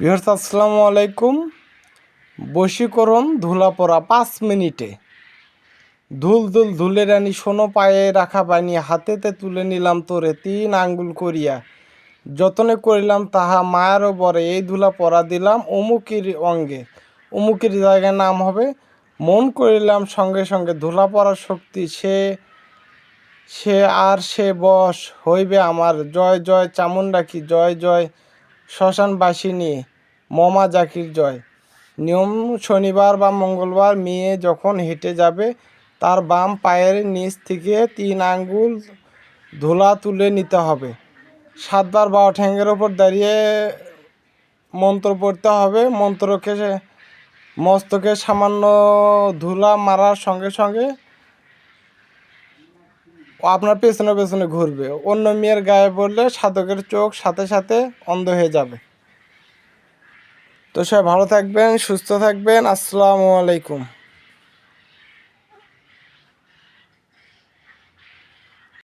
বিহার আসসালামু আলাইকুম। বশীকরণ ধুলা পড়া পাঁচ মিনিটে। ধুল ধুল ধুলে রানী শোনো পায়ে রাখা বানি হাতেতে তুলে নিলাম তোরে তিন আঙ্গুল করিয়া। যতনে করিলাম তাহা মায়েরও বরে, এই ধুলা পরা দিলাম অমুকির অঙ্গে। অমুকির জায়গার নাম হবে, মন করিলাম সঙ্গে সঙ্গে ধুলা পড়ার শক্তি, সে সে আর সে বশ হইবে আমার। জয় জয় চামুন্ডা কি জয় জয় শ্মশানবাসিনী মমা জাকির জয়। নিয়ম শনিবার বা মঙ্গলবার মেয়ে যখন হেঁটে যাবে, তার বাম পায়ের নিচ থেকে তিন আঙ্গুল ধুলা তুলে নিতে হবে। সাতবার বা ঠ্যাঙ্গের ওপর দাঁড়িয়ে মন্ত্র পড়তে হবে। মন্ত্রকে মস্তকে সামান্য ধুলা মারার সঙ্গে সঙ্গে আপনার পেছনে পেছনে ঘুরবে। অন্য মেয়ের গায়ে পড়লে সাধকের চোখ সাথে সাথে অন্ধ হয়ে যাবে। তো সবাই ভালো থাকবেন, সুস্থ থাকবেন। আসসালামু আলাইকুম।